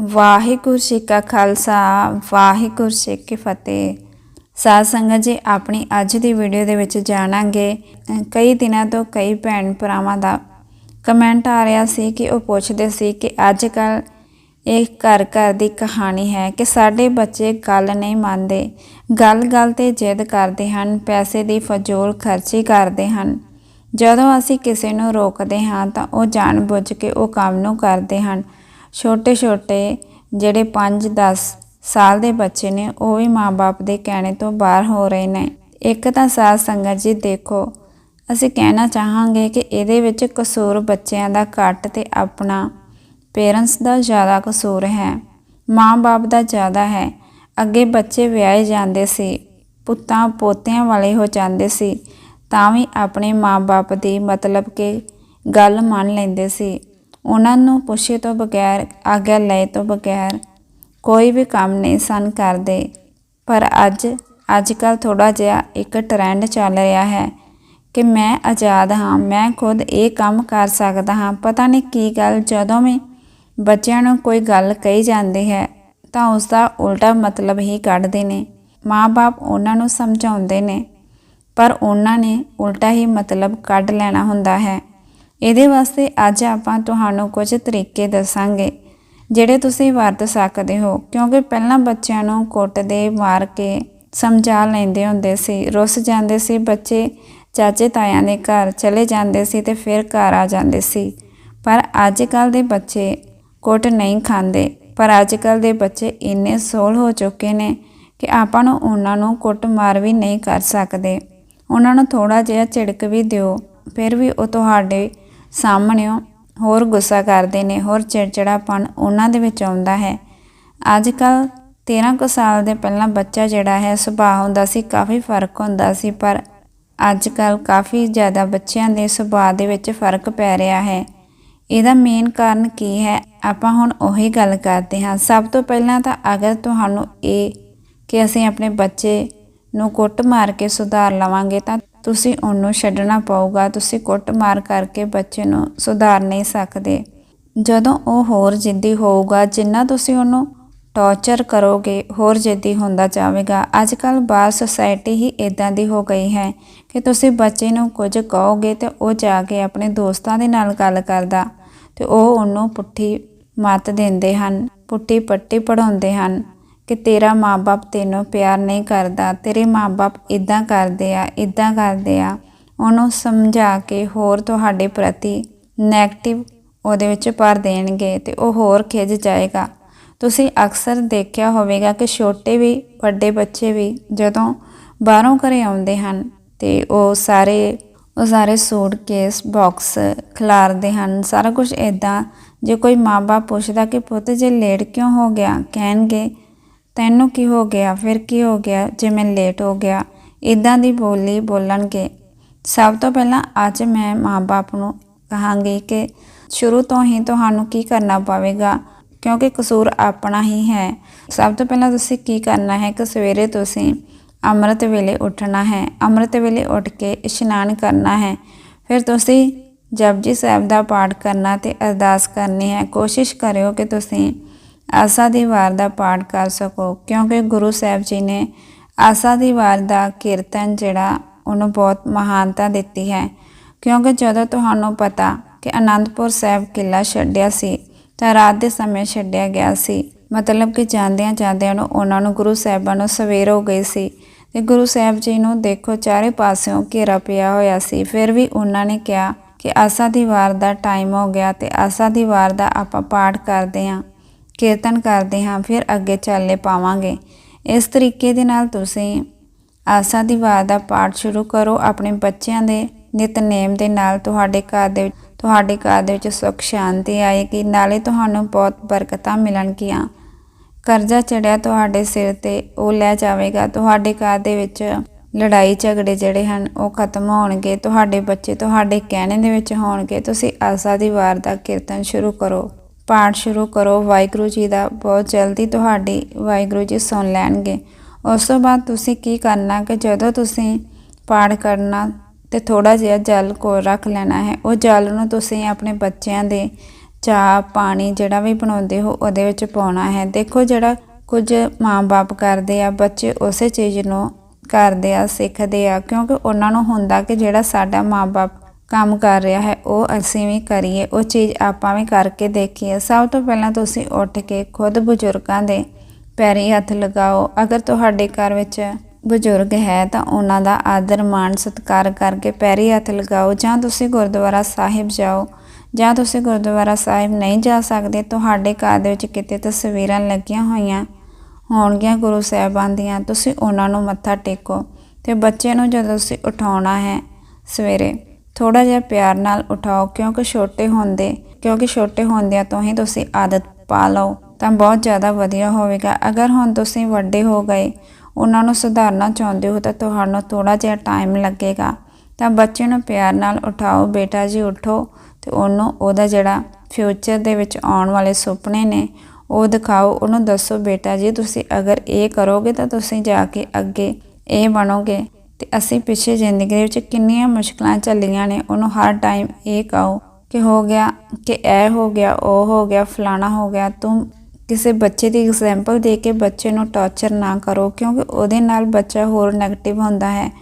ਵਾਹਿਗੁਰੂ ਜੀ ਕਾ ਖਾਲਸਾ, ਵਾਹਿਗੁਰੂ ਜੀ ਕੀ ਫਤਿਹ। ਸਾਧ ਸੰਗਤ ਜੀ, ਆਪਣੀ ਅੱਜ ਦੀ ਵੀਡੀਓ ਦੇ ਵਿੱਚ ਜਾਣਾਂਗੇ ਕਈ ਦਿਨਾਂ ਤੋਂ ਕਈ ਭੈਣ ਭਰਾਵਾਂ ਦਾ ਕਮੈਂਟ ਆ ਰਿਹਾ ਸੀ ਕਿ ਉਹ ਪੁੱਛਦੇ ਸੀ ਕਿ ਅੱਜ ਕੱਲ ਇਹ ਘਰ ਘਰ ਦੀ ਕਹਾਣੀ ਹੈ ਕਿ ਸਾਡੇ ਬੱਚੇ ਗੱਲ ਨਹੀਂ ਮੰਨਦੇ। ਗੱਲ-ਗੱਲ ਤੇ ਜਿੱਦ ਕਰਦੇ ਹਨ, ਪੈਸੇ ਦੀ ਫਜ਼ੂਲ ਖਰਚੀ ਕਰਦੇ ਹਨ। ਜਦੋਂ ਅਸੀਂ ਕਿਸੇ ਨੂੰ ਰੋਕਦੇ ਹਾਂ ਤਾਂ ਉਹ ਜਾਣਬੁੱਝ ਕੇ ਉਹ ਕੰਮ ਨੂੰ ਕਰਦੇ ਹਨ। ਛੋਟੇ-ਛੋਟੇ ਜਿਹੜੇ 5-10 ਸਾਲ ਦੇ ਬੱਚੇ ਨੇ, ਉਹ ਵੀ ਮਾਪੇ ਦੇ ਕਹਿਣੇ ਤੋਂ ਬਾਹਰ ਹੋ ਰਹੇ ਨੇ। ਇੱਕ ਤਾਂ ਸਾਧ ਸੰਗਤ ਜੀ, ਦੇਖੋ, ਅਸੀਂ ਕਹਿਣਾ ਚਾਹਾਂਗੇ ਕਿ ਇਹਦੇ ਵਿੱਚ ਕਸੂਰ ਬੱਚਿਆਂ ਦਾ ਘੱਟ ਤੇ ਆਪਣਾ ਪੇਰੈਂਟਸ ਦਾ ਜ਼ਿਆਦਾ ਕਸੂਰ ਹੈ। ਮਾਂ-ਬਾਪ ਦਾ ਜ਼ਿਆਦਾ ਹੈ। ਅੱਗੇ ਬੱਚੇ ਵਿਆਹੇ ਜਾਂਦੇ ਸੀ, ਪੁੱਤਾਂ ਪੋਤਿਆਂ ਵਾਲੇ ਹੋ ਜਾਂਦੇ ਸੀ, ਤਾਂ ਵੀ ਆਪਣੇ ਮਾਂ-ਬਾਪ ਦੀ ਮਤਲਬ ਕਿ ਗੱਲ ਮੰਨ ਲੈਂਦੇ ਸੀ। ਉਹਨਾਂ ਨੂੰ ਪੁੱਛੇ ਤੋਂ ਬਗੈਰ, ਆਗਿਆ ਲਏ ਤੋਂ ਬਗੈਰ ਕੋਈ ਵੀ ਕੰਮ ਨਹੀਂ ਸਨ ਕਰਦੇ। ਪਰ ਅੱਜ ਅੱਜ ਕੱਲ ਥੋੜਾ ਜਿਹਾ ਇੱਕ ਟ੍ਰੈਂਡ ਚੱਲ ਰਿਹਾ ਹੈ ਕਿ ਮੈਂ ਆਜ਼ਾਦ ਹਾਂ, ਮੈਂ ਖੁਦ ਇਹ ਕੰਮ ਕਰ ਸਕਦਾ ਹਾਂ। ਪਤਾ ਨਹੀਂ ਕੀ ਗੱਲ, ਜਦੋਂ ਵੀ ਬੱਚਿਆਂ ਨੂੰ ਕੋਈ ਗੱਲ ਕਹੀ ਜਾਂਦੀ ਹੈ, ਤਾਂ ਉਸ ਦਾ ਉਲਟਾ ਮਤਲਬ ਹੀ ਕੱਢਦੇ ਨੇ। ਮਾਪੇ ਉਹਨਾਂ ਨੂੰ ਸਮਝਾਉਂਦੇ ਨੇ, ਪਰ ਉਹਨਾਂ ਨੇ ਉਲਟਾ ਹੀ ਮਤਲਬ ਕੱਢ ਲੈਣਾ ਹੁੰਦਾ ਹੈ। ਇਹਦੇ ਵਾਸਤੇ ਅੱਜ ਆਪਾਂ ਤੁਹਾਨੂੰ ਕੁਝ ਤਰੀਕੇ ਦੱਸਾਂਗੇ, ਜਿਹੜੇ ਤੁਸੀਂ ਵਰਤ ਸਕਦੇ ਹੋ। ਕਿਉਂਕਿ ਪਹਿਲਾਂ ਬੱਚਿਆਂ ਨੂੰ ਕੁੱਟਦੇ ਮਾਰ ਕੇ ਸਮਝਾ ਲੈਂਦੇ ਹੁੰਦੇ ਸੀ। ਰੁੱਸ ਜਾਂਦੇ ਸੀ, ਬੱਚੇ ਚਾਚੇ ਤਾਇਆਂ ਦੇ ਘਰ ਚਲੇ ਜਾਂਦੇ ਸੀ ਤੇ ਫਿਰ ਘਰ ਆ ਜਾਂਦੇ ਸੀ। ਪਰ ਅੱਜ ਕੱਲ ਦੇ ਬੱਚੇ ਕੁੱਟ ਨਹੀਂ ਖਾਂਦੇ। ਪਰ ਅੱਜ ਕੱਲ ਦੇ ਬੱਚੇ ਇੰਨੇ ਸੋਲ ਹੋ ਚੁੱਕੇ ਨੇ ਕਿ ਆਪਾਂ ਨੂੰ ਉਹਨਾਂ ਨੂੰ ਕੁੱਟ ਮਾਰ ਵੀ ਨਹੀਂ ਕਰ ਸਕਦੇ। ਉਹਨਾਂ ਨੂੰ ਥੋੜਾ ਜਿਹਾ ਝਿੜਕ ਵੀ ਦਿਓ, ਫਿਰ ਵੀ ਉਹ ਤੁਹਾਡੇ ਸਾਹਮਣਿਓ ਹੋਰ ਗੁੱਸਾ ਕਰਦੇ ਨੇ, ਹੋਰ ਚਿੜਚਿੜਾਪਣ ਉਹਨਾਂ ਦੇ ਵਿੱਚ ਆਉਂਦਾ ਹੈ। ਅੱਜ ਕੱਲ 13 ਕੁ ਸਾਲ ਦੇ ਪਹਿਲਾਂ ਬੱਚਾ ਜਿਹੜਾ ਹੈ, ਸੁਭਾਅ ਹੁੰਦਾ ਸੀ ਕਾਫੀ ਫ਼ਰਕ ਹੁੰਦਾ ਸੀ, ਪਰ ਅੱਜ ਕੱਲ ਕਾਫੀ ਜ਼ਿਆਦਾ ਬੱਚਿਆਂ ਦੇ ਸੁਭਾਅ ਦੇ ਵਿੱਚ ਫ਼ਰਕ ਪੈ ਰਿਹਾ ਹੈ। ਇਹਦਾ ਮੇਨ ਕਾਰਨ ਕੀ ਹੈ? ਆਪਾਂ ਹੁਣ ਉਹੀ ਗੱਲ ਕਰਦੇ ਹਾਂ। ਸਭ ਤੋਂ ਪਹਿਲਾਂ ਤਾਂ ਅਗਰ ਤੁਹਾਨੂੰ ਇਹ ਕਿ ਅਸੀਂ ਆਪਣੇ ਬੱਚੇ ਨੂੰ ਕੁੱਟ ਮਾਰ ਕੇ ਸੁਧਾਰ ਲਵਾਂਗੇ, ਤਾਂ ਤੁਸੀਂ ਉਹਨੂੰ ਛੱਡਣਾ ਪਊਗਾ, ਤੁਸੀਂ ਕੁੱਟਮਾਰ ਕਰਕੇ ਬੱਚੇ ਨੂੰ ਸੁਧਾਰ ਨਹੀਂ ਸਕਦੇ। ਜਦੋਂ ਉਹ ਹੋਰ ਜਿੱਦੀ ਹੋਊਗਾ, ਜਿੰਨਾ ਤੁਸੀਂ ਉਹਨੂੰ ਟੌਰਚਰ ਕਰੋਗੇ, ਹੋਰ ਜਿੱਦੀ ਹੁੰਦਾ ਜਾਵੇਗਾ। ਅੱਜ ਕੱਲ ਬਾਹਰ ਸੁਸਾਇਟੀ ਹੀ ਇਦਾਂ ਦੀ ਹੋ ਗਈ ਹੈ ਕਿ ਤੁਸੀਂ ਬੱਚੇ ਨੂੰ ਕੁਝ ਕਹੋਗੇ ਤੇ ਉਹ ਜਾ ਕੇ ਆਪਣੇ ਦੋਸਤਾਂ ਦੇ ਨਾਲ ਗੱਲ ਕਰਦਾ ਤੇ ਉਹ ਉਹਨੂੰ ਪੁੱਠੀ ਮੱਤ ਦਿੰਦੇ ਹਨ, ਪੁੱਠੀ ਪੱਟੀ ਪੜਾਉਂਦੇ ਹਨ। ਕਿ ਤੇਰਾ ਮਾਪੇ ਤੈਨੂੰ ਪਿਆਰ ਨਹੀਂ ਕਰਦਾ, ਤੇਰੇ ਮਾਪੇ ਇਦਾਂ ਕਰਦੇ ਆ ਇਦਾਂ ਕਰਦੇ ਆ। ਉਹਨੂੰ ਸਮਝਾ ਕੇ ਹੋਰ ਤੁਹਾਡੇ ਪ੍ਰਤੀ 네ਗੇਟਿਵ ਉਹਦੇ ਵਿੱਚ ਭਰ ਦੇਣਗੇ ਤੇ ਉਹ ਹੋਰ ਖਿੱਚ ਜਾਏਗਾ। ਤੁਸੀਂ ਅਕਸਰ ਦੇਖਿਆ ਹੋਵੇਗਾ ਕਿ ਛੋਟੇ ਵੀ, ਵੱਡੇ ਬੱਚੇ ਵੀ ਜਦੋਂ ਬਾਹਰੋਂ ਘਰੇ ਆਉਂਦੇ ਹਨ ਤੇ ਉਹ ਸਾਰੇ ਉਹ ਸਾਰੇ ਸੂਟ ਕੇਸ ਬਾਕਸ ਖਿਲਾਰਦੇ ਹਨ। ਸਾਰਾ ਕੁਝ ਇਦਾਂ ਜੇ ਕੋਈ ਮਾਪੇ ਪੁੱਛਦਾ ਕਿ ਪੁੱਤ ਜੇ ਲੇਟ ਕਿਉਂ ਹੋ ਗਿਆ, ਕਹਿਣਗੇ ਤੈਨੂੰ ਕੀ ਹੋ ਗਿਆ? ਫਿਰ ਕੀ ਹੋ ਗਿਆ ਜੇ ਮੈਂ ਲੇਟ ਹੋ ਗਿਆ? ਇਦਾਂ ਦੀ ਬੋਲੀ ਬੋਲਣਗੇ। ਸਭ ਤੋਂ ਪਹਿਲਾਂ ਅੱਜ ਮੈਂ ਮਾਪੇ ਨੂੰ ਕਹਾਂਗੀ ਕਿ ਸ਼ੁਰੂ ਤੋਂ ਹੀ ਤੁਹਾਨੂੰ ਕੀ ਕਰਨਾ ਪਵੇਗਾ? ਕਿਉਂਕਿ ਕਸੂਰ ਆਪਣਾ ਹੀ ਹੈ। ਸਭ ਤੋਂ ਪਹਿਲਾਂ ਤੁਸੀਂ ਕੀ ਕਰਨਾ ਹੈ ਕਿ ਸਵੇਰੇ ਤੁਸੀਂ ਅੰਮ੍ਰਿਤ ਵੇਲੇ ਉੱਠਣਾ ਹੈ। ਅੰਮ੍ਰਿਤ ਵੇਲੇ ਉੱਠ ਕੇ ਇਸ਼ਨਾਨ ਕਰਨਾ ਹੈ। ਫਿਰ ਤੁਸੀਂ ਜਪਜੀ ਸਾਹਿਬ ਦਾ ਪਾਠ ਕਰਨਾ ਤੇ ਅਰਦਾਸ ਕਰਨੀ ਹੈ। ਕੋਸ਼ਿਸ਼ ਕਰਿਓ ਕਿ ਤੁਸੀਂ ਆਸਾ ਦੀ ਵਾਰ ਦਾ ਪਾਠ ਕਰ ਸਕੋ, ਕਿਉਂਕਿ ਗੁਰੂ ਸਾਹਿਬ ਜੀ ਨੇ ਆਸਾ ਦੀ ਵਾਰ ਦਾ ਕੀਰਤਨ ਜਿਹੜਾ ਉਹਨੂੰ ਬਹੁਤ ਮਹਾਨਤਾ ਦਿੱਤੀ ਹੈ। ਕਿਉਂਕਿ ਜਦੋਂ ਤੁਹਾਨੂੰ ਪਤਾ ਕਿ ਅਨੰਦਪੁਰ ਸਾਹਿਬ ਕਿਲਾ ਛੱਡਿਆ ਸੀ, ਤਾਂ ਰਾਤ ਦੇ ਸਮੇਂ ਛੱਡਿਆ ਗਿਆ ਸੀ। ਮਤਲਬ ਕਿ ਜਾਂਦਿਆਂ ਜਾਂਦਿਆਂ ਨੂੰ ਉਹਨਾਂ ਨੂੰ ਗੁਰੂ ਸਾਹਿਬਾਂ ਨੂੰ ਸਵੇਰ ਹੋ ਗਈ ਸੀ ਤੇ ਗੁਰੂ ਸਾਹਿਬ ਜੀ ਨੂੰ ਦੇਖੋ ਚਾਰੇ ਪਾਸਿਓਂ ਘੇਰਾ ਪਿਆ ਹੋਇਆ ਸੀ। ਫਿਰ ਵੀ ਉਹਨਾਂ ਨੇ ਕਿਹਾ ਕਿ ਆਸਾ ਦੀ ਵਾਰ ਦਾ ਟਾਈਮ ਹੋ ਗਿਆ ਤੇ ਆਸਾ ਦੀ ਵਾਰ ਦਾ ਆਪਾਂ ਪਾਠ ਕਰਦੇ ਹਾਂ। ਕੀਰਤਨ ਕਰਦੇ ਹਾਂ, ਫਿਰ ਅੱਗੇ ਚੱਲੇ ਪਾਵਾਂਗੇ। ਇਸ ਤਰੀਕੇ ਦੇ ਨਾਲ ਤੁਸੀਂ ਆਸਾ ਦੀ ਵਾਰ ਦਾ ਪਾਠ ਸ਼ੁਰੂ ਕਰੋ। ਆਪਣੇ ਬੱਚਿਆਂ ਦੇ ਨਿਤਨੇਮ ਦੇ ਨਾਲ ਤੁਹਾਡੇ ਘਰ ਦੇ ਤੁਹਾਡੇ ਘਰ ਦੇ ਵਿੱਚ ਸੁੱਖ, ਸ਼ਾਂਤੀ ਆਏਗੀ। ਨਾਲੇ ਤੁਹਾਨੂੰ ਬਹੁਤ ਬਰਕਤਾਂ ਮਿਲਣਗੀਆਂ। ਕਰਜ਼ਾ ਚੜਿਆ ਤੁਹਾਡੇ ਸਿਰ ਤੇ, ਉਹ ਲੈ ਜਾਵੇਗਾ। ਤੁਹਾਡੇ ਘਰ ਦੇ ਵਿੱਚ ਲੜਾਈ ਝਗੜੇ ਜਿਹੜੇ ਹਨ, ਉਹ ਖਤਮ ਹੋਣਗੇ। ਤੁਹਾਡੇ ਬੱਚੇ ਤੁਹਾਡੇ ਕਹਿਣੇ ਦੇ ਵਿੱਚ ਹੋਣਗੇ। ਤੁਸੀਂ ਆਸਾ ਦੀ ਵਾਰ ਦਾ ਕੀਰਤਨ ਸ਼ੁਰੂ ਕਰੋ। ਪਾਠ ਸ਼ੁਰੂ ਕਰੋ। ਵਾਹਿਗੁਰੂ ਜੀ ਦਾ ਬਹੁਤ ਜਲਦੀ ਤੁਹਾਡੀ ਵਾਹਿਗੁਰੂ ਜੀ ਸੁਣ ਲੈਣਗੇ। ਉਸ ਤੋਂ ਬਾਅਦ ਤੁਸੀਂ ਕੀ ਕਰਨਾ ਕਿ ਜਦੋਂ ਤੁਸੀਂ ਪਾਠ ਕਰਨਾ ਤੇ ਥੋੜਾ ਜਿਹਾ ਜਲ ਕੋਲ ਰੱਖ ਲੈਣਾ ਹੈ, ਉਹ ਜਲ ਨੂੰ ਤੁਸੀਂ ਆਪਣੇ ਬੱਚਿਆਂ ਦੇ ਚਾਹ, ਪਾਣੀ ਜਿਹੜਾ ਵੀ ਬਣਾਉਂਦੇ ਹੋ, ਉਹਦੇ ਵਿੱਚ ਪਾਉਣਾ ਹੈ। ਦੇਖੋ ਜਿਹੜਾ ਕੁਝ ਮਾਂ-ਬਾਪ ਕਰਦੇ ਆ, ਬੱਚੇ ਉਸੇ ਚੀਜ਼ ਨੂੰ ਕਰਦੇ ਆ, ਸਿੱਖਦੇ ਆ, ਕਿਉਂਕਿ ਉਹਨਾਂ ਨੂੰ ਹੁੰਦਾ ਕਿ ਜਿਹੜਾ ਸਾਡਾ ਮਾਂ-ਬਾਪ ਕੰਮ ਕਰ ਰਿਹਾ ਹੈ, ਉਹ ਅਸੀਂ ਵੀ ਕਰੀਏ, ਉਹ ਚੀਜ਼ ਆਪਾਂ ਵੀ ਕਰਕੇ ਦੇਖੀਏ। ਸਭ ਤੋਂ ਪਹਿਲਾਂ ਤੁਸੀਂ ਉੱਠ ਕੇ ਖੁਦ ਬਜ਼ੁਰਗਾਂ ਦੇ ਪੈਰੀ ਹੱਥ ਲਗਾਓ। ਅਗਰ ਤੁਹਾਡੇ ਘਰ ਵਿੱਚ ਬਜ਼ੁਰਗ ਹੈ, ਤਾਂ ਉਹਨਾਂ ਦਾ ਆਦਰ, ਮਾਣ, ਸਤਿਕਾਰ ਕਰਕੇ ਪੈਰੀ ਹੱਥ ਲਗਾਓ। ਜਾਂ ਤੁਸੀਂ ਗੁਰਦੁਆਰਾ ਸਾਹਿਬ ਜਾਓ, ਜਾਂ ਤੁਸੀਂ ਗੁਰਦੁਆਰਾ ਸਾਹਿਬ ਨਹੀਂ ਜਾ ਸਕਦੇ, ਤੁਹਾਡੇ ਘਰ ਦੇ ਵਿੱਚ ਕਿਤੇ ਤਸਵੀਰਾਂ ਲੱਗੀਆਂ ਹੋਈਆਂ ਹੋਣਗੀਆਂ ਗੁਰੂ ਸਾਹਿਬਾਨ ਦੀਆਂ, ਤੁਸੀਂ ਉਹਨਾਂ ਨੂੰ ਮੱਥਾ ਟੇਕੋ। ਤੇ ਬੱਚੇ ਨੂੰ ਜਦੋਂ ਤੁਸੀਂ ਉਠਾਉਣਾ ਹੈ ਸਵੇਰੇ ਥੋੜਾ ਜਿਹਾ ਪਿਆਰ ਨਾਲ ਉਠਾਓ, ਕਿਉਂਕਿ ਛੋਟੇ ਹੁੰਦੇ, ਕਿਉਂਕਿ ਛੋਟੇ ਹੁੰਦਿਆਂ ਤੋਂ ਹੀ ਤੁਸੀਂ ਆਦਤ ਪਾ ਲਓ, ਤਾਂ ਬਹੁਤ ਜ਼ਿਆਦਾ ਵਧੀਆ ਹੋਵੇਗਾ। ਅਗਰ ਹੁਣ ਤੁਸੀਂ ਵੱਡੇ ਹੋ ਗਏ, ਉਹਨਾਂ ਨੂੰ ਸੁਧਾਰਨਾ ਚਾਹੁੰਦੇ ਹੋ, ਤਾਂ ਤੁਹਾਨੂੰ ਥੋੜਾ ਜਿਹਾ ਟਾਈਮ ਲੱਗੇਗਾ। ਤਾਂ ਬੱਚੇ ਨੂੰ ਪਿਆਰ ਨਾਲ ਉਠਾਓ, ਬੇਟਾ ਜੀ ਉਠੋ, ਤੇ ਉਹਨੂੰ ਉਹਦਾ ਜਿਹੜਾ ਫਿਊਚਰ ਦੇ ਵਿੱਚ ਆਉਣ ਵਾਲੇ ਸੁਪਨੇ ਨੇ, ਉਹ ਦਿਖਾਓ। ਉਹਨੂੰ ਦੱਸੋ, ਬੇਟਾ ਜੀ, ਤੁਸੀਂ ਅਗਰ ਇਹ ਕਰੋਗੇ, ਤਾਂ ਤੁਸੀਂ ਜਾ ਕੇ ਅੱਗੇ ਇਹ ਬਣੋਗੇ। ਤੇ ਅਸੀਂ ਪਿੱਛੇ ਜ਼ਿੰਦਗੀ ਦੇ ਵਿੱਚ ਕਿੰਨੀਆਂ ਮੁਸ਼ਕਲਾਂ ਝੱਲੀਆਂ ਨੇ, ਉਹਨੂੰ ਹਰ ਟਾਈਮ ਇਹ ਕਹੋ ਕਿ ਹੋ ਗਿਆ, ਕਿ ਇਹ ਹੋ ਗਿਆ, ਉਹ ਹੋ ਗਿਆ, ਫਲਾਣਾ ਹੋ ਗਿਆ। ਤੂੰ ਕਿਸੇ ਬੱਚੇ ਦੀ ਐਗਜ਼ਾਮਪਲ ਦੇ ਕੇ ਬੱਚੇ ਨੂੰ ਟਾਰਚਰ ਨਾ ਕਰੋ, ਕਿਉਂਕਿ ਉਹਦੇ ਨਾਲ ਬੱਚਾ ਹੋਰ 네ਗੇਟਿਵ ਹੁੰਦਾ ਹੈ।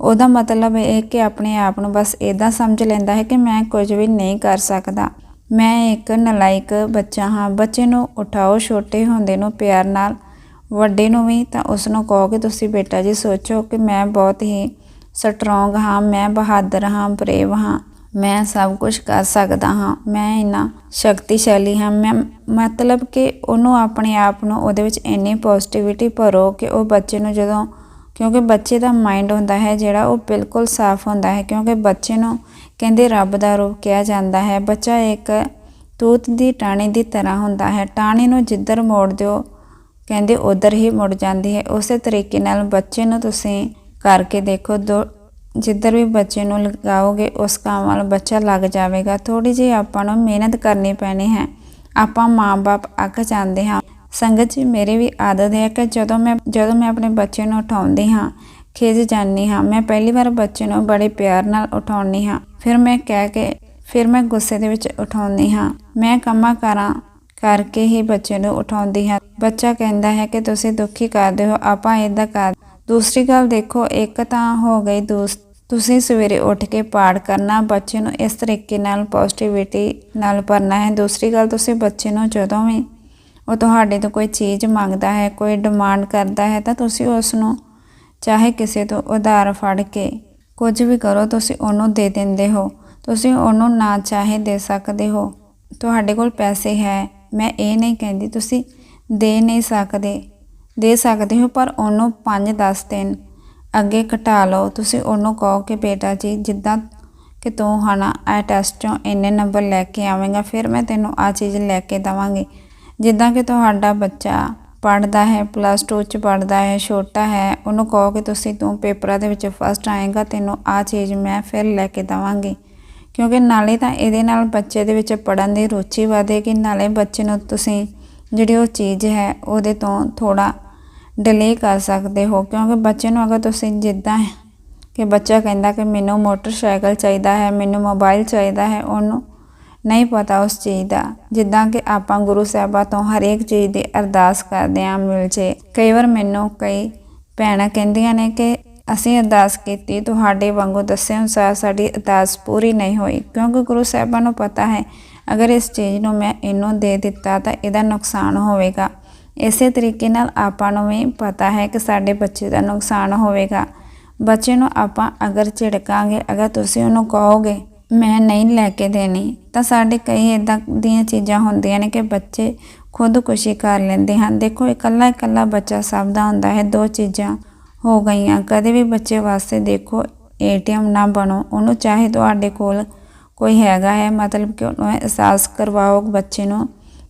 ਉਹਦਾ ਮਤਲਬ ਇਹ ਕਿ ਆਪਣੇ ਆਪ ਨੂੰ ਬਸ ਇਦਾਂ ਸਮਝ ਲੈਂਦਾ ਹੈ ਕਿ ਮੈਂ ਕੁਝ ਵੀ ਨਹੀਂ ਕਰ ਸਕਦਾ। ਮੈਂ ਇੱਕ ਨਲਾਇਕ ਬੱਚਾ ਹਾਂ। ਬੱਚੇ ਨੂੰ ਉਠਾਓ, ਛੋਟੇ ਹੁੰਦੇ ਨੂੰ ਪਿਆਰ ਨਾਲ। ਵੱਡੇ ਨੂੰ ਵੀ ਤਾਂ ਉਸ ਨੂੰ ਕਹੋ ਕਿ ਤੁਸੀਂ ਬੇਟਾ ਜੀ ਸੋਚੋ ਕਿ ਮੈਂ ਬਹੁਤ ਹੀ ਸਟਰੋਂਗ ਹਾਂ, ਮੈਂ ਬਹਾਦਰ ਹਾਂ ਬਰੇਵ ਹਾਂ, ਮੈਂ ਸਭ ਕੁਝ ਕਰ ਸਕਦਾ ਹਾਂ, ਮੈਂ ਇੰਨਾ ਸ਼ਕਤੀਸ਼ਾਲੀ ਹਾਂ। ਮੈਂ ਮਤਲਬ ਕਿ ਉਹਨੂੰ ਆਪਣੇ ਆਪ ਨੂੰ ਉਹਦੇ ਵਿੱਚ ਇੰਨੀ ਪੋਜ਼ਿਟਿਵਿਟੀ ਭਰੋ ਕਿ ਉਹ ਬੱਚੇ ਨੂੰ ਜਦੋਂ ਕਿਉਂਕਿ ਬੱਚੇ ਦਾ ਮਾਈਂਡ ਹੁੰਦਾ ਹੈ ਜਿਹੜਾ ਉਹ ਬਿਲਕੁਲ ਸਾਫ਼ ਹੁੰਦਾ ਹੈ ਕਿਉਂਕਿ ਬੱਚੇ ਨੂੰ ਕਹਿੰਦੇ ਰੱਬ ਦਾ ਰੂਪ ਕਿਹਾ ਜਾਂਦਾ ਹੈ। ਬੱਚਾ ਇੱਕ ਤੂਤ ਦੀ ਟਾਣੀ ਦੀ ਤਰ੍ਹਾਂ ਹੁੰਦਾ ਹੈ। ਟਾਣੀ ਨੂੰ ਜਿੱਧਰ ਮੋੜ ਦਿਓ ਕਹਿੰਦੇ ਉਧਰ ਹੀ ਮੁੜ ਜਾਂਦੀ ਹੈ। ਉਸੇ ਤਰੀਕੇ ਨਾਲ ਬੱਚੇ ਨੂੰ ਤੁਸੀਂ ਕਰਕੇ ਦੇਖੋ, ਦੋ ਜਿੱਧਰ ਵੀ ਬੱਚੇ ਨੂੰ ਲਗਾਓਗੇ, ਉਸ ਕੰਮ ਵੱਲ ਬੱਚਾ ਲੱਗ ਜਾਵੇਗਾ। ਥੋੜੀ ਜਿਹੀ ਆਪਾਂ ਨੂੰ ਮਿਹਨਤ ਕਰਨੀ ਪੈਣੀ ਹੈ। ਆਪਾਂ ਮਾਂ-ਬਾਪ ਅੱਕ ਜਾਂਦੇ ਹਾਂ। ਸੰਗਤ ਜੀ, ਮੇਰੀ ਵੀ ਆਦਤ ਹੈ ਕਿ ਜਦੋਂ ਮੈਂ ਜਦੋਂ ਮੈਂ ਆਪਣੇ ਬੱਚੇ ਨੂੰ ਉਠਾਉਂਦੀ ਹਾਂ ਖਿਜ ਜਾਂਦੀ ਹਾਂ। ਮੈਂ ਪਹਿਲੀ ਵਾਰ ਬੱਚੇ ਨੂੰ ਬੜੇ ਪਿਆਰ ਨਾਲ ਉਠਾਉਂਦੀ ਹਾਂ। ਫਿਰ ਮੈਂ ਕਹਿ ਕੇ, ਫਿਰ ਮੈਂ ਗੁੱਸੇ ਦੇ ਵਿੱਚ ਉਠਾਉਂਦੀ ਹਾਂ। ਮੈਂ ਕੰਮਾਂ ਕਰਾਂ ਕਰਕੇ ਹੀ ਬੱਚੇ ਨੂੰ ਉਠਾਉਂਦੀ ਹਾਂ। ਬੱਚਾ ਕਹਿੰਦਾ ਹੈ ਕਿ ਤੁਸੀਂ ਦੁਖੀ ਕਰਦੇ ਹੋ, ਆਪਾਂ ਇਦਾਂ ਕਰ ਦੂਸਰੀ ਗੱਲ ਦੇਖੋ, ਇੱਕ ਤਾਂ ਹੋ ਗਈ ਦੋਸਤ ਤੁਸੀਂ ਸਵੇਰੇ ਉੱਠ ਕੇ ਪਾਠ ਕਰਨਾ, ਬੱਚੇ ਨੂੰ ਇਸ ਤਰੀਕੇ ਨਾਲ ਪੋਜ਼ਿਟਿਵਿਟੀ ਨਾਲ ਭਰਨਾ ਹੈ। ਦੂਸਰੀ ਗੱਲ, ਤੁਸੀਂ ਬੱਚੇ ਨੂੰ ਜਦੋਂ ਵੀ ਉਹ ਤੁਹਾਡੇ ਤੋਂ ਕੋਈ ਚੀਜ਼ ਮੰਗਦਾ ਹੈ, ਕੋਈ ਡਿਮਾਂਡ ਕਰਦਾ ਹੈ, ਤਾਂ ਤੁਸੀਂ ਉਸ ਨੂੰ ਚਾਹੇ ਕਿਸੇ ਤੋਂ ਉਧਾਰ ਫੜ ਕੇ ਕੁਝ ਵੀ ਕਰੋ, ਤੁਸੀਂ ਉਹਨੂੰ ਦੇ ਦਿੰਦੇ ਹੋ। ਤੁਸੀਂ ਉਹਨੂੰ ਨਾ ਚਾਹੇ ਦੇ ਸਕਦੇ ਹੋ। ਤੁਹਾਡੇ ਕੋਲ ਪੈਸੇ ਹੈ ਮੈਂ ਇਹ ਨਹੀਂ ਕਹਿੰਦੀ ਤੁਸੀਂ ਦੇ ਨਹੀਂ ਸਕਦੇ। ਦੇ ਸਕਦੇ ਹੋ ਪਰ ਉਹਨੂੰ 5-10 ਦਿਨ ਅੱਗੇ ਘਟਾ ਲਓ। ਤੁਸੀਂ ਉਹਨੂੰ ਕਹੋ ਕਿ ਬੇਟਾ ਜੀ, ਜਿੱਦਾਂ ਕਿ ਤੂੰ ਹਨਾ ਇਹ ਟੈਸਟ ਚੋਂ ਇੰਨੇ ਨੰਬਰ ਲੈ ਕੇ ਆਵੇਂਗਾ, ਫਿਰ ਮੈਂ ਤੈਨੂੰ ਆ ਚੀਜ਼ ਲੈ ਕੇ ਦਵਾਂਗੀ। ਜਿੱਦਾਂ ਕਿ ਤੁਹਾਡਾ ਬੱਚਾ ਪੜਦਾ ਹੈ ਪਲੱਸ 2 ਚ ਪੜਦਾ ਹੈ, ਛੋਟਾ ਹੈ, ਉਹਨੂੰ ਕਹੋ ਕਿ ਤੁਸੀਂ ਤੂੰ ਪੇਪਰਾਂ ਦੇ ਵਿੱਚ ਫਸਟ ਆਏਗਾ, ਤੈਨੂੰ ਆ ਚੀਜ਼ ਮੈਂ ਫਿਰ ਲੈ ਕੇ ਦਵਾਂਗੀ। ਕਿਉਂਕਿ ਨਾਲੇ ਤਾਂ ਇਹਦੇ ਨਾਲ ਬੱਚੇ ਦੇ ਵਿੱਚ ਪੜਨ ਦੀ ਰੁਚੀ ਵਧੇਗੀ ਨਾਲੇ ਬੱਚੇ ਨੂੰ ਤੁਸੀਂ ਜਿਹੜੀ ਉਹ ਚੀਜ਼ ਹੈ ਉਹਦੇ ਤੋਂ ਥੋੜਾ ਡਿਲੇ ਕਰ ਸਕਦੇ ਹੋ। ਕਿਉਂਕਿ ਬੱਚੇ ਨੂੰ ਅਗਰ ਤੁਸੀਂ ਜਿੱਦਾਂ ਕਿ ਬੱਚਾ ਕਹਿੰਦਾ ਕਿ ਮੈਨੂੰ ਮੋਟਰਸਾਈਕਲ ਚਾਹੀਦਾ ਹੈ, ਮੈਨੂੰ ਮੋਬਾਈਲ ਚਾਹੀਦਾ ਹੈ, ਉਹਨੂੰ ਨਹੀਂ ਪਤਾ ਉਸ ਚੀਜ਼ ਦਾ। ਜਿੱਦਾਂ ਕਿ ਆਪਾਂ ਗੁਰੂ ਸਾਹਿਬਾ ਤੋਂ ਹਰੇਕ ਚੀਜ਼ ਦੀ ਅਰਦਾਸ ਕਰਦੇ ਆਂ ਮਿਲ ਜੇ। ਕਈ ਵਾਰ ਮੈਨੂੰ ਕਈ ਭੈਣਾਂ ਕਹਿੰਦੀਆਂ ਨੇ ਕਿ ਅਸੀਂ ਅਰਦਾਸ ਕੀਤੀ, ਤੁਹਾਡੇ ਵਾਂਗੂ ਦੱਸੇ ਅਨੁਸਾਰ ਸਾਡੀ ਅਰਦਾਸ ਪੂਰੀ ਨਹੀਂ ਹੋਈ। ਕਿਉਂਕਿ ਗੁਰੂ ਸਾਹਿਬਾਂ ਨੂੰ ਪਤਾ ਹੈ, ਅਗਰ ਇਸ ਚੀਜ਼ ਨੂੰ ਮੈਂ ਇਹਨੂੰ ਦੇ ਦਿੱਤਾ ਤਾਂ ਇਹਦਾ ਨੁਕਸਾਨ ਹੋਵੇਗਾ। ਇਸੇ ਤਰੀਕੇ ਨਾਲ ਆਪਾਂ ਨੂੰ ਵੀ ਪਤਾ ਹੈ ਕਿ ਸਾਡੇ ਬੱਚੇ ਦਾ ਨੁਕਸਾਨ ਹੋਵੇਗਾ। ਬੱਚੇ ਨੂੰ ਆਪਾਂ ਅਗਰ ਝਿੜਕਾਂਗੇ, ਅਗਰ ਤੁਸੀਂ ਉਹਨੂੰ ਕਹੋਗੇ, ਮੈਂ ਨਹੀਂ ਲੈ ਕੇ ਦੇਣੀ, ਤਾਂ ਸਾਡੇ ਕਈ ਇਦਾਂ ਦੀਆਂ ਚੀਜ਼ਾਂ ਹੁੰਦੀਆਂ ਨੇ ਕਿ ਬੱਚੇ ਖੁਦਕੁਸ਼ੀ ਕਰ ਲੈਂਦੇ ਹਨ। ਦੇਖੋ ਇਕੱਲਾ ਇਕੱਲਾ ਬੱਚਾ ਸਭ ਦਾ ਹੁੰਦਾ ਹੈ, ਦੋ ਚੀਜ਼ਾਂ ਹੋ ਗਈਆਂ। ਕਦੇ ਵੀ ਬੱਚੇ ਵਾਸਤੇ ਦੇਖੋ, ਏਟੀਐਮ ਨਾ ਬਣੋ। ਉਹਨੂੰ ਚਾਹੇ ਤੁਹਾਡੇ ਕੋਲ ਕੋਈ ਹੈਗਾ ਹੈ, ਮਤਲਬ ਕਿ ਉਹਨੂੰ ਅਹਿਸਾਸ ਕਰਵਾਓ ਬੱਚੇ ਨੂੰ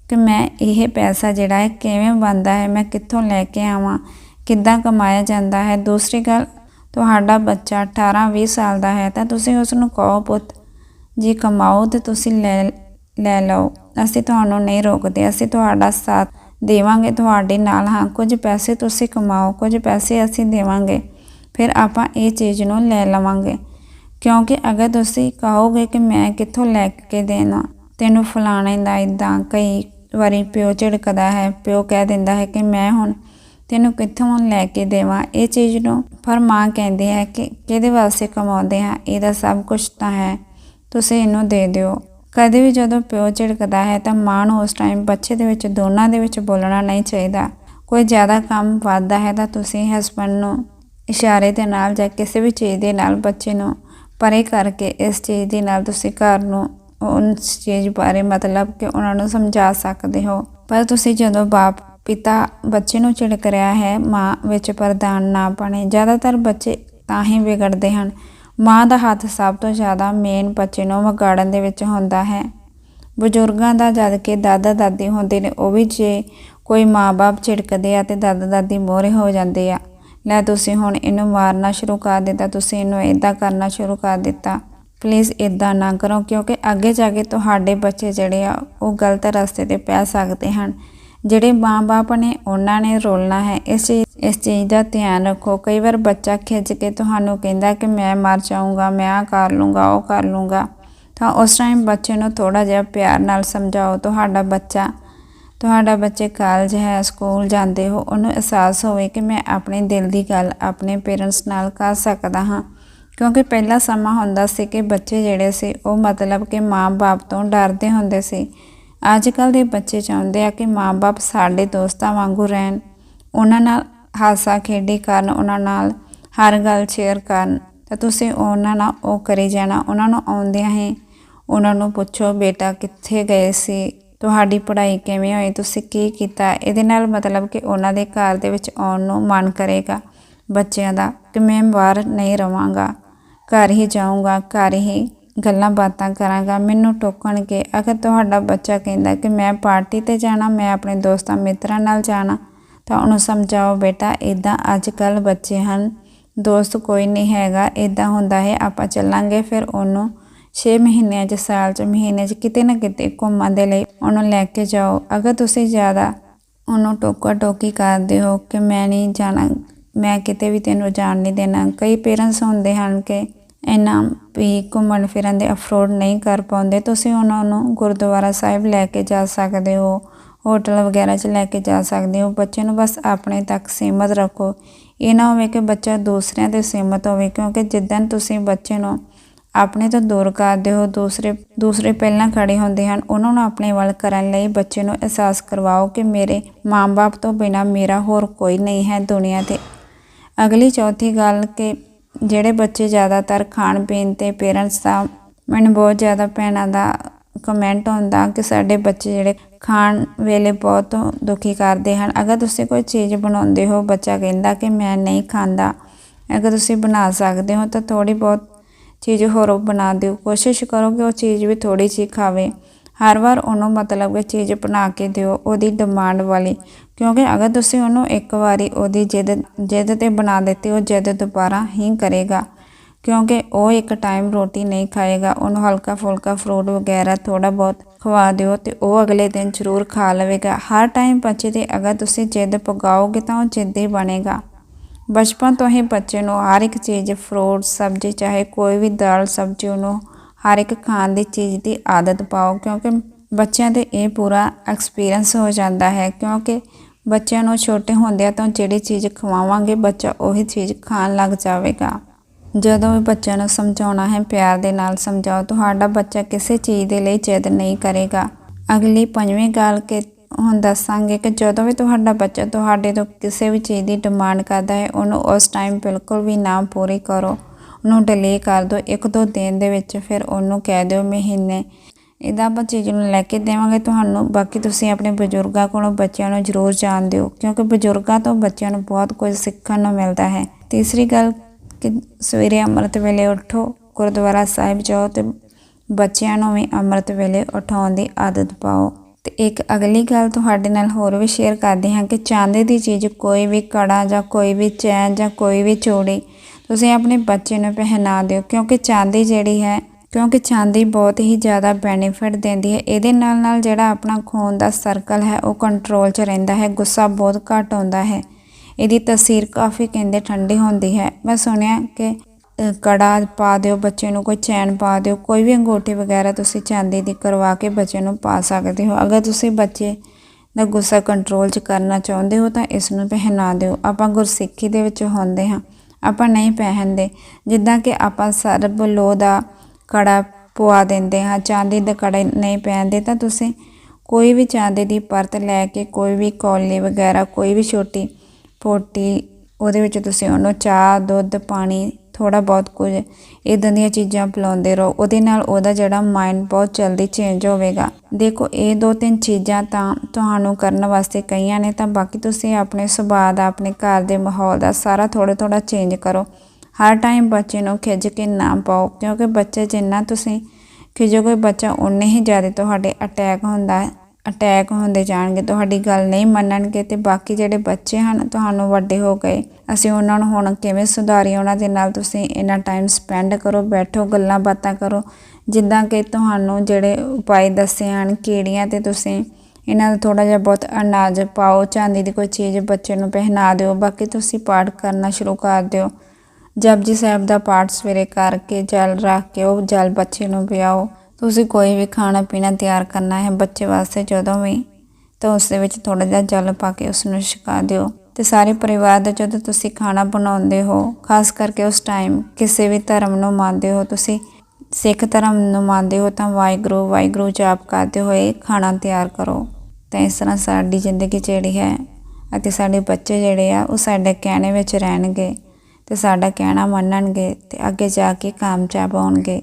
ਕਿ ਮੈਂ ਇਹ ਪੈਸਾ ਜਿਹੜਾ ਹੈ ਕਿਵੇਂ ਬਣਦਾ ਹੈ, ਮੈਂ ਕਿੱਥੋਂ ਲੈ ਕੇ ਆਵਾਂ, ਕਿੱਦਾਂ ਕਮਾਇਆ ਜਾਂਦਾ ਹੈ। ਦੂਸਰੀ ਗੱਲ, ਤੁਹਾਡਾ ਬੱਚਾ 18 20 ਸਾਲ ਦਾ ਹੈ ਤਾਂ ਤੁਸੀਂ ਉਸ ਨੂੰ ਕਹੋ, ਪੁੱਤ, ਜੀ ਕਮਾਓ ਤੇ ਤੁਸੀਂ ਲੈ ਲੈ ਲਓ। ਅਸੀਂ ਤੁਹਾਨੂੰ ਨਹੀਂ ਰੋਕਦੇ। ਅਸੀਂ ਤੁਹਾਡਾ ਸਾਥ ਦੇਵਾਂਗੇ ਤੁਹਾਡੇ ਨਾਲ। ਹਾਂ, ਕੁਝ ਪੈਸੇ ਤੁਸੀਂ ਕਮਾਓ, ਕੁਝ ਪੈਸੇ ਅਸੀਂ ਦੇਵਾਂਗੇ। ਫਿਰ ਆਪਾਂ ਇਹ ਚੀਜ਼ ਨੂੰ ਲੈ ਲਵਾਂਗੇ। ਕਿਉਂਕਿ ਅਗਰ ਤੁਸੀਂ ਕਹੋਗੇ ਕਿ ਮੈਂ ਕਿੱਥੋਂ ਲੈ ਕੇ ਦੇਣਾ, ਤੈਨੂੰ ਫਲਾਣੇ ਦਾ ਇਦਾਂ ਕਈ ਵਾਰੀ ਪਿਓ ਝਿੜਕਦਾ ਹੈ, ਪਿਓ ਕਹਿ ਦਿੰਦਾ ਹੈ ਕਿ ਮੈਂ ਹੁਣ ਤੈਨੂੰ ਕਿੱਥੋਂ ਲੈ ਕੇ ਦੇਵਾਂ। ਇਹ ਚੀਜ਼ ਨੂੰ ਪਰ ਮਾਂ ਕਹਿੰਦੀ ਹੈ ਕਿ ਕਿਹਦੇ ਵਾਸਤੇ ਕਮਾਉਂਦੇ ਹਾਂ ਇਹਦਾ ਸਭ ਕੁਝ ਤਾਂ ਹੈ। ਤੁਸੀਂ ਇਹਨੂੰ ਦੇ ਦਿਓ। ਕਦੇ ਵੀ ਜਦੋਂ ਪਿਓ ਝਿੜਕਦਾ ਹੈ ਤਾਂ ਮਾਂ ਨੂੰ ਉਸ ਟਾਈਮ ਬੱਚੇ ਦੇ ਵਿੱਚ, ਦੋਨਾਂ ਦੇ ਵਿੱਚ ਬੋਲਣਾ ਨਹੀਂ ਚਾਹੀਦਾ। ਕੋਈ ਜ਼ਿਆਦਾ ਕੰਮ ਵੱਧਦਾ ਹੈ ਤਾਂ ਤੁਸੀਂ ਹਸਬੰਡ ਨੂੰ ਇਸ਼ਾਰੇ ਦੇ ਨਾਲ ਜਾਂ ਕਿਸੇ ਵੀ ਚੀਜ਼ ਦੇ ਨਾਲ ਬੱਚੇ ਨੂੰ ਪਰੇ ਕਰਕੇ ਇਸ ਚੀਜ਼ ਦੇ ਨਾਲ ਤੁਸੀਂ ਘਰ ਨੂੰ ਉਸ ਚੀਜ਼ ਬਾਰੇ ਮਤਲਬ ਕਿ ਉਹਨਾਂ ਨੂੰ ਸਮਝਾ ਸਕਦੇ ਹੋ। ਪਰ ਤੁਸੀਂ ਜਦੋਂ ਬਾਪ, ਪਿਤਾ ਬੱਚੇ ਨੂੰ ਝਿੜਕ ਰਿਹਾ ਹੈ, ਮਾਂ ਵਿੱਚ ਪ੍ਰਦਾਨ ਨਾ ਬਣੇ, ਜ਼ਿਆਦਾਤਰ ਬੱਚੇ ਤਾਂ ਹੀ ਵਿਗੜਦੇ ਹਨ ਮਾਂ ਦਾ ਹੱਥ ਸਭ ਤੋਂ ਜ਼ਿਆਦਾ ਮੇਨ ਬੱਚੇ ਨੂੰ ਵਿਗਾੜਨ ਦੇ ਵਿੱਚ ਹੁੰਦਾ ਹੈ। ਬਜ਼ੁਰਗਾਂ ਦਾ ਜਦ ਕਿ ਦਾਦਾ ਦਾਦੀ ਹੁੰਦੇ ਨੇ, ਉਹ ਵੀ ਜੇ ਕੋਈ ਮਾਂ-ਬਾਪ ਝਿੜਕਦੇ ਆ ਤੇ ਦਾਦਾ ਦਾਦੀ ਮੋਹਰੇ ਹੋ ਜਾਂਦੇ ਆ। ਲੈ ਤੁਸੀਂ ਹੁਣ ਇਹਨੂੰ ਮਾਰਨਾ ਸ਼ੁਰੂ ਕਰ ਦਿੱਤਾ, ਤੁਸੀਂ ਇਹਨੂੰ ਇਦਾਂ ਕਰਨਾ ਸ਼ੁਰੂ ਕਰ ਦਿੱਤਾ। ਪਲੀਜ਼ ਇਦਾਂ ਨਾ ਕਰੋ, ਕਿਉਂਕਿ ਅੱਗੇ ਜਾ ਕੇ ਤੁਹਾਡੇ ਬੱਚੇ ਜਿਹੜੇ ਆ, ਉਹ ਗਲਤ ਰਸਤੇ ਤੇ ਪੈ ਸਕਦੇ ਹਨ। ਜਿਹੜੇ ਮਾਂ-ਬਾਪ ਨੇ, ਉਹਨਾਂ ਨੇ ਰੋਲਣਾ ਹੈ, ਇਸ ਚੀਜ਼ ਇਸ ਚੀਜ਼ ਦਾ ਧਿਆਨ ਰੱਖੋ। ਕਈ ਵਾਰ ਬੱਚਾ ਖਿੱਚ ਕੇ ਤੁਹਾਨੂੰ ਕਹਿੰਦਾ ਕਿ ਮੈਂ ਮਰ ਜਾਊਂਗਾ, ਮੈਂ ਆ ਕਰ ਲੂੰਗਾ, ਉਹ ਕਰ ਲੂੰਗਾ। ਤਾਂ ਉਸ ਟਾਈਮ ਬੱਚੇ ਨੂੰ ਥੋੜਾ ਜਿਹਾ ਪਿਆਰ ਨਾਲ ਸਮਝਾਓ। ਤੁਹਾਡਾ ਬੱਚਾ, ਤੁਹਾਡਾ ਬੱਚੇ ਕਾਲਜ ਹੈ ਸਕੂਲ ਜਾਂਦੇ ਹੋ, ਉਹਨੂੰ ਅਹਿਸਾਸ ਹੋਵੇ ਕਿ ਮੈਂ ਆਪਣੇ ਦਿਲ ਦੀ ਗੱਲ ਆਪਣੇ ਪੇਰੈਂਟਸ ਨਾਲ ਕਰ ਸਕਦਾ ਹਾਂ। ਕਿਉਂਕਿ ਪਹਿਲਾ ਸਮਾਂ ਹੁੰਦਾ ਸੀ ਕਿ ਬੱਚੇ ਜਿਹੜੇ ਸੀ, ਉਹ ਮਤਲਬ ਕਿ ਮਾਂ-ਬਾਪ ਤੋਂ ਡਰਦੇ ਹੁੰਦੇ ਸੀ। ਅੱਜ ਕੱਲ ਦੇ ਬੱਚੇ ਚਾਹੁੰਦੇ ਆ ਕਿ ਮਾਂ-ਬਾਪ ਸਾਡੇ ਦੋਸਤਾਂ ਵਾਂਗੂ ਰਹਿਣ। ਉਹਨਾਂ ਨਾਲ ਹਾਸਾ ਖੇਡੀ ਕਰਨ, ਉਹਨਾਂ ਨਾਲ ਹਰ ਗੱਲ ਸ਼ੇਅਰ ਕਰਨ। ਤਾਂ ਤੁਸੀਂ ਉਹਨਾਂ ਨਾਲ ਉਹ ਕਰੀ ਜਾਣਾ, ਉਹਨਾਂ ਨੂੰ ਆਉਂਦਿਆਂ ਹੀ ਉਹਨਾਂ ਨੂੰ ਪੁੱਛੋ, ਬੇਟਾ, ਕਿੱਥੇ ਗਏ ਸੀ? ਤੁਹਾਡੀ ਪੜ੍ਹਾਈ ਕਿਵੇਂ ਹੋਈ? ਤੁਸੀਂ ਕੀ ਕੀਤਾ? ਇਹਦੇ ਨਾਲ ਮਤਲਬ ਕਿ ਉਹਨਾਂ ਦੇ ਘਰ ਦੇ ਵਿੱਚ ਆਉਣ ਨੂੰ ਮਨ ਕਰੇਗਾ ਬੱਚਿਆਂ ਦਾ ਕਿ ਮੈਂ ਬਾਹਰ ਨਹੀਂ ਰਵਾਂਗਾ, ਘਰ ਹੀ ਜਾਊਂਗਾ, ਘਰ ਹੀ ਗੱਲਾਂ ਬਾਤਾਂ ਕਰਾਂਗਾ। ਮੈਨੂੰ ਟੋਕਣਗੇ ਅਗਰ ਤੁਹਾਡਾ ਬੱਚਾ ਕਹਿੰਦਾ ਕਿ ਮੈਂ ਪਾਰਟੀ ਤੇ ਜਾਣਾ, ਮੈਂ ਆਪਣੇ ਦੋਸਤਾਂ ਮਿੱਤਰਾਂ ਨਾਲ ਜਾਣਾ ਤਾਂ ਉਹਨੂੰ ਸਮਝਾਓ, ਬੇਟਾ ਇਦਾਂ ਅੱਜ ਕੱਲ ਬੱਚੇ ਹਨ। ਦੋਸਤ ਕੋਈ ਨਹੀਂ ਹੈਗਾ ਇਦਾਂ ਹੁੰਦਾ ਹੈ, ਆਪਾਂ ਚੱਲਾਂਗੇ। ਫਿਰ ਉਹਨੂੰ 6 ਮਹੀਨਿਆਂ 'ਚ, ਸਾਲ 'ਚ, ਮਹੀਨੇ 'ਚ ਕਿਤੇ ਨਾ ਕਿਤੇ ਘੁੰਮਣ ਦੇ ਲਈ ਉਹਨੂੰ ਲੈ ਕੇ ਜਾਓ। ਅਗਰ ਤੁਸੀਂ ਜ਼ਿਆਦਾ ਉਹਨੂੰ ਟੋਕਾ ਟੋਕੀ ਕਰਦੇ ਹੋ ਕਿ ਮੈਂ ਨਹੀਂ ਜਾਣਾ, ਮੈਂ ਕਿਤੇ ਵੀ ਤੈਨੂੰ ਜਾਣ ਨਹੀਂ ਦੇਣਾ। ਕਈ ਪੇਰੈਂਟਸ ਹੁੰਦੇ ਹਨ ਕਿ ਇੰਨਾ ਵੀ ਘੁੰਮਣ ਫਿਰਨ ਦੇ ਅਫਰੋਡ ਨਹੀਂ ਕਰ ਪਾਉਂਦੇ। ਤੁਸੀਂ ਉਹਨਾਂ ਨੂੰ ਗੁਰਦੁਆਰਾ ਸਾਹਿਬ ਲੈ ਕੇ ਜਾ ਸਕਦੇ ਹੋ। ਹੋਟਲ ਵਗੈਰਾ 'ਚ ਲੈ ਕੇ ਜਾ ਸਕਦੇ ਹੋ। ਬੱਚੇ ਨੂੰ ਬਸ ਆਪਣੇ ਤੱਕ ਸੀਮਤ ਰੱਖੋ। ਇਹ ਨਾ ਹੋਵੇ ਕਿ ਬੱਚਾ ਦੂਸਰਿਆਂ ਤੇ ਸੀਮਤ ਹੋਵੇ, ਕਿਉਂਕਿ ਜਿੱਦਨ ਤੁਸੀਂ ਬੱਚੇ ਨੂੰ ਆਪਣੇ ਤੋਂ ਦੂਰ ਕਰਦੇ ਹੋ, ਦੂਸਰੇ ਦੂਸਰੇ ਪਹਿਲਾਂ ਖੜੇ ਹੁੰਦੇ ਹਨ, ਉਹਨਾਂ ਨੂੰ ਆਪਣੇ ਵੱਲ ਕਰਨ ਲਈ ਬੱਚੇ ਨੂੰ ਅਹਿਸਾਸ ਕਰਵਾਓ ਕਿ ਮੇਰੇ ਮਾਂ-ਬਾਪ ਤੋਂ ਬਿਨਾ ਮੇਰਾ ਹੋਰ ਕੋਈ ਨਹੀਂ ਹੈ ਦੁਨੀਆ ਤੇ। ਅਗਲੀ ਚੌਥੀ ਗੱਲ ਕਿ ਜਿਹੜੇ ਬੱਚੇ ਜ਼ਿਆਦਾਤਰ ਖਾਣ ਪੀਣ ਤੇ ਪੇਰੈਂਟਸ ਦਾ ਮੈਨੂੰ ਬਹੁਤ ਜ਼ਿਆਦਾ ਭੈਣਾਂ ਦਾ ਕਮੈਂਟ ਹੁੰਦਾ ਕਿ ਸਾਡੇ ਬੱਚੇ ਜਿਹੜੇ ਖਾਣ ਵੇਲੇ ਬਹੁਤ ਦੁਖੀ ਕਰਦੇ ਹਨ। ਅਗਰ ਤੁਸੀਂ ਕੋਈ ਚੀਜ਼ ਬਣਾਉਂਦੇ ਹੋ, ਬੱਚਾ ਕਹਿੰਦਾ ਕਿ ਮੈਂ ਨਹੀਂ ਖਾਂਦਾ, ਅਗਰ ਤੁਸੀਂ ਬਣਾ ਸਕਦੇ ਹੋ, ਤਾਂ ਥੋੜੀ ਬਹੁਤ ਚੀਜ਼ ਹੋਰ ਬਣਾ ਦਿਓ। ਕੋਸ਼ਿਸ਼ ਕਰੋ ਕਿ ਉਹ ਚੀਜ਼ ਵੀ ਥੋੜੀ ਜਿਹੀ ਖਾਵੇ। ਹਰ ਵਾਰ ਉਹਨੂੰ ਮਤਲਬ ਕਿ ਚੀਜ਼ ਬਣਾ ਕੇ ਦਿਓ, ਉਹਦੀ ਡਿਮਾਂਡ ਵਾਲੀ। ਕਿਉਂਕਿ ਅਗਰ ਤੁਸੀਂ ਉਹਨੂੰ ਇੱਕ ਵਾਰੀ ਉਹਦੀ ਜਿੱਦ ਜਿੱਦ ਤੇ ਬਣਾ ਦਿੱਤੀ, ਉਹ ਜਿੱਦ ਦੁਬਾਰਾ ਹੀ ਕਰੇਗਾ। ਕਿਉਂਕਿ ਉਹ ਇੱਕ ਟਾਈਮ ਰੋਟੀ ਨਹੀਂ ਖਾਏਗਾ। ਉਹਨੂੰ ਹਲਕਾ ਫੁਲਕਾ ਫਰੂਟ ਵਗੈਰਾ ਥੋੜਾ ਬਹੁਤ ਖਵਾ ਦਿਓ ਤੇ ਉਹ ਅਗਲੇ ਦਿਨ ਜ਼ਰੂਰ ਖਾ ਲਵੇਗਾ। ਹਰ ਟਾਈਮ ਬੱਚੇ ਤੇ ਅਗਰ ਤੁਸੀਂ ਜਿੱਦ ਪਗਾਓਗੇ ਤਾਂ ਉਹ ਜਿੱਦੀ ਬਣੇਗਾ। ਬਚਪਨ ਤੋਂ ਹੀ ਬੱਚੇ ਨੂੰ ਹਰ ਇੱਕ ਚੀਜ਼, ਫਰੂਟ, ਸਬਜ਼ੀ, ਚਾਹੇ ਕੋਈ ਵੀ ਦਾਲ, ਸਬਜ਼ੀ, ਉਹਨੂੰ ਹਰ ਇੱਕ ਖਾਣ ਦੀ ਚੀਜ਼ ਦੀ ਆਦਤ ਪਾਓ, ਕਿਉਂਕਿ ਬੱਚਿਆਂ ਦੇ ਇਹ ਪੂਰਾ ਐਕਸਪੀਰੀਅੰਸ ਹੋ ਜਾਂਦਾ ਹੈ, ਕਿਉਂਕਿ ਬੱਚਿਆਂ ਨੂੰ ਛੋਟੇ ਹੁੰਦਿਆਂ ਤੋਂ ਜਿਹੜੀ ਚੀਜ਼ ਖਵਾਵਾਂਗੇ, ਬੱਚਾ ਉਹੀ ਚੀਜ਼ ਖਾਣ ਲੱਗ ਜਾਵੇਗਾ। ਜਦੋਂ ਵੀ ਬੱਚਿਆਂ ਨੂੰ ਸਮਝਾਉਣਾ ਹੈ, ਪਿਆਰ ਦੇ ਨਾਲ ਸਮਝਾਓ। ਤੁਹਾਡਾ ਬੱਚਾ ਕਿਸੇ ਚੀਜ਼ ਦੇ ਲਈ ਜਿੱਦ ਨਹੀਂ ਕਰੇਗਾ। ਅਗਲੀ ਪੰਜਵੀਂ ਗੱਲ ਕਿ ਹੁਣ ਦੱਸਾਂਗੇ ਕਿ ਜਦੋਂ ਵੀ ਤੁਹਾਡਾ ਬੱਚਾ ਤੁਹਾਡੇ ਤੋਂ ਕਿਸੇ ਵੀ ਚੀਜ਼ ਦੀ ਡਿਮਾਂਡ ਕਰਦਾ ਹੈ, ਉਹਨੂੰ ਉਸ ਟਾਈਮ ਬਿਲਕੁਲ ਵੀ ਨਾ ਪੂਰੀ ਕਰੋ। ਉਹਨੂੰ ਡਿਲੇ ਕਰ ਦਿਓ। ਇੱਕ ਦੋ ਦਿਨ ਦੇ ਵਿੱਚ ਫਿਰ ਉਹਨੂੰ ਕਹਿ ਦਿਓ ਮਹੀਨੇ। ਇਹਦਾ ਆਪਾਂ ਚੀਜ਼ ਨੂੰ ਲੈ ਕੇ ਦੇਵਾਂਗੇ। ਤੁਹਾਨੂੰ ਬਾਕੀ ਤੁਸੀਂ ਆਪਣੇ ਬਜ਼ੁਰਗਾਂ ਕੋਲੋਂ ਬੱਚਿਆਂ ਨੂੰ ਜ਼ਰੂਰ ਜਾਣ ਦਿਓ, ਕਿਉਂਕਿ ਬਜ਼ੁਰਗਾਂ ਤੋਂ ਬੱਚਿਆਂ ਨੂੰ ਬਹੁਤ ਕੁਝ ਸਿੱਖਣ ਨੂੰ ਮਿਲਦਾ ਹੈ। ਤੀਸਰੀ ਗੱਲ ਕਿ ਸਵੇਰੇ ਅੰਮ੍ਰਿਤ ਵੇਲੇ ਉੱਠੋ, ਗੁਰਦੁਆਰਾ ਸਾਹਿਬ ਜਾਓ ਤੇ ਬੱਚਿਆਂ ਨੂੰ ਵੀ ਅੰਮ੍ਰਿਤ ਵੇਲੇ ਉਠਾਉਣ ਦੀ ਆਦਤ ਪਾਓ। ਤੇ ਇੱਕ ਅਗਲੀ ਗੱਲ ਤੁਹਾਡੇ ਨਾਲ ਹੋਰ ਵੀ ਸ਼ੇਅਰ ਕਰਦੇ ਹਾਂ ਕਿ ਚਾਂਦੀ ਦੀ ਚੀਜ਼ ਕੋਈ ਵੀ ਕੜਾ ਜਾਂ ਕੋਈ ਵੀ ਚੈਨ ਜਾਂ ਕੋਈ ਵੀ ਚੂੜੀ ਤੁਸੀਂ ਆਪਣੇ ਬੱਚੇ ਨੂੰ ਪਹਿਨਾ ਦਿਓ, ਕਿਉਂਕਿ ਚਾਂਦੀ ਜਿਹੜੀ ਹੈ, ਕਿਉਂਕਿ ਚਾਂਦੀ ਬਹੁਤ ਹੀ ਜ਼ਿਆਦਾ ਬੈਨੀਫਿਟ ਦਿੰਦੀ ਹੈ। ਇਹਦੇ ਨਾਲ ਨਾਲ ਜਿਹੜਾ ਆਪਣਾ ਖੂਨ ਦਾ ਸਰਕਲ ਹੈ ਉਹ ਕੰਟਰੋਲ 'ਚ ਰਹਿੰਦਾ ਹੈ, ਗੁੱਸਾ ਬਹੁਤ ਘੱਟ ਆਉਂਦਾ ਹੈ। ਇਹਦੀ ਤਸੀਰ ਕਾਫੀ ਕਹਿੰਦੇ ਠੰਡੀ ਹੁੰਦੀ ਹੈ। ਮੈਂ ਸੁਣਿਆ ਕਿ ਕੜਾ ਪਾ ਦਿਓ, ਬੱਚੇ ਨੂੰ ਕੋਈ ਚੈਨ ਪਾ ਦਿਓ, ਕੋਈ ਵੀ ਅੰਗੂਠੀ ਵਗੈਰਾ ਤੁਸੀਂ ਚਾਂਦੀ ਦੀ ਕਰਵਾ ਕੇ ਬੱਚੇ ਨੂੰ ਪਾ ਸਕਦੇ ਹੋ। ਅਗਰ ਤੁਸੀਂ ਬੱਚੇ ਦਾ ਗੁੱਸਾ ਕੰਟਰੋਲ 'ਚ ਕਰਨਾ ਚਾਹੁੰਦੇ ਹੋ ਤਾਂ ਇਸ ਨੂੰ ਪਹਿਨਾ ਦਿਓ। ਆਪਾਂ ਗੁਰਸਿੱਖੀ ਦੇ ਵਿੱਚ ਹੁੰਦੇ ਹਾਂ, ਆਪਾਂ ਨਹੀਂ ਪਹਿਨਦੇ। ਜਿੱਦਾਂ ਕਿ ਆਪਾਂ ਸਰਬ ਲੋਹ ਦਾ ਕੜਾ ਪਵਾ ਦਿੰਦੇ ਹਾਂ, ਚਾਂਦੀ ਦਾ ਕੜਾ ਨਹੀਂ ਪਹਿਨਦੇ ਤਾਂ ਤੁਸੀਂ ਕੋਈ ਵੀ ਚਾਂਦੀ ਦੀ ਪਰਤ ਲੈ ਕੇ ਕੋਈ ਵੀ ਕੌਲੀ ਵਗੈਰਾ, ਕੋਈ ਵੀ ਛੋਟੀ ਪੋਟੀ, ਉਹਦੇ ਵਿੱਚ ਤੁਸੀਂ ਉਹਨੂੰ ਚਾਹ, ਦੁੱਧ, ਪਾਣੀ ਥੋੜਾ ਬਹੁਤ ਕੁਝ ਇਦਾਂ ਦੀਆਂ ਚੀਜ਼ਾਂ ਪਿਲਾਉਂਦੇ ਰਹੋ। ਉਹਦੇ ਨਾਲ ਉਹਦਾ ਜਿਹੜਾ ਮਾਈਂਡ ਬਹੁਤ ਜਲਦੀ ਚੇਂਜ ਹੋਵੇਗਾ। ਦੇਖੋ, ਇਹ ਦੋ ਤਿੰਨ ਚੀਜ਼ਾਂ ਤਾਂ ਤੁਹਾਨੂੰ ਕਰਨ ਵਾਸਤੇ ਕਈਆਂ ਨੇ, ਤਾਂ ਬਾਕੀ ਤੁਸੀਂ ਆਪਣੇ ਸੁਭਾਅ ਦਾ, ਆਪਣੇ ਘਰ ਦੇ ਮਾਹੌਲ ਦਾ ਸਾਰਾ ਥੋੜਾ ਥੋੜਾ ਚੇਂਜ ਕਰੋ। ਹਰ ਟਾਈਮ ਬੱਚੇ ਨੂੰ ਖਿੱਚ ਕੇ ਨਾ ਪਾਓ, ਕਿਉਂਕਿ ਬੱਚੇ ਜਿੰਨਾ ਤੁਸੀਂ ਖਿਜੋਗੇ, ਬੱਚਾ ਉਨੇ ਹੀ ਜ਼ਿਆਦਾ ਤੁਹਾਡੇ ਅਟੈਕ ਹੁੰਦਾ ਅਟੈਕ ਹੁੰਦੇ ਜਾਣਗੇ, ਤੁਹਾਡੀ ਗੱਲ ਨਹੀਂ ਮੰਨਣਗੇ ਤੇ ਬਾਕੀ ਜਿਹੜੇ ਬੱਚੇ ਹਨ ਤੁਹਾਨੂੰ ਵੱਡੇ ਹੋ ਗਏ। ਅਸੀਂ ਉਹਨਾਂ ਨੂੰ ਹੁਣ ਕਿਵੇਂ ਸੁਧਾਰੀਏ? ਉਹਨਾਂ ਦੇ ਨਾਲ ਤੁਸੀਂ ਇੰਨਾ ਟਾਈਮ ਸਪੈਂਡ ਕਰੋ, ਬੈਠੋ, ਗੱਲਾਂ ਬਾਤਾਂ ਕਰੋ। ਜਿੱਦਾਂ ਕਿ ਤੁਹਾਨੂੰ ਜਿਹੜੇ ਉਪਾਅ ਦੱਸੇ ਹਨ ਕੀੜੀਆਂ ਤੇ ਤੁਸੀਂ ਇਹਨਾਂ ਦਾ ਥੋੜਾ ਜਿਹਾ ਬਹੁਤ ਅਨਾਜ ਪਾਓ, ਚਾਂਦੀ ਦੀ ਕੋਈ ਚੀਜ਼ ਬੱਚੇ ਨੂੰ ਪਹਿਨਾ ਦਿਓ। ਬਾਕੀ ਤੁਸੀਂ ਪਾਠ ਕਰਨਾ ਸ਼ੁਰੂ ਕਰ ਦਿਓ। ਜਪਜੀ ਸਾਹਿਬ ਦਾ ਪਾਠ ਸਵੇਰੇ ਕਰਕੇ ਜਲ ਰੱਖ ਕੇ ਉਹ ਜਲ ਬੱਚੇ ਨੂੰ ਪਿਆਓ। ਤੁਸੀਂ ਕੋਈ ਵੀ ਖਾਣਾ ਪੀਣਾ ਤਿਆਰ ਕਰਨਾ ਹੈ ਬੱਚੇ ਵਾਸਤੇ ਜਦੋਂ ਵੀ, ਤਾਂ ਉਸ ਦੇ ਵਿੱਚ ਥੋੜਾ ਜਿਹਾ ਜਲ ਪਾ ਕੇ ਉਸ ਨੂੰ ਛਕਾ ਦਿਓ। ਤੇ ਸਾਰੇ ਪਰਿਵਾਰ ਦਾ ਜਦੋਂ ਤੁਸੀਂ ਖਾਣਾ ਬਣਾਉਂਦੇ ਹੋ, ਖਾਸ ਕਰਕੇ ਉਸ ਟਾਈਮ ਕਿਸੇ ਵੀ ਧਰਮ ਨੂੰ ਮੰਨਦੇ ਹੋ, ਤੁਸੀਂ ਸਿੱਖ ਧਰਮ ਨੂੰ ਮੰਨਦੇ ਹੋ, ਤਾਂ ਵਾਹਿਗੁਰੂ ਵਾਹਿਗੁਰੂ ਜਾਪ ਕਰਦੇ ਹੋਏ ਖਾਣਾ ਤਿਆਰ ਕਰੋ। ਤਾਂ ਇਸ ਤਰ੍ਹਾਂ ਸਾਡੀ ਜ਼ਿੰਦਗੀ ਜਿਹੜੀ ਹੈ ਅਤੇ ਸਾਡੇ ਬੱਚੇ ਜਿਹੜੇ ਆ, ਉਹ ਸਾਡੇ ਕਹਿਣੇ ਵਿੱਚ ਰਹਿਣਗੇ ਤੇ ਸਾਡਾ ਕਹਿਣਾ ਮੰਨਣਗੇ ਤੇ ਅੱਗੇ ਜਾ ਕੇ ਕਾਮਯਾਬ ਹੋਣਗੇ।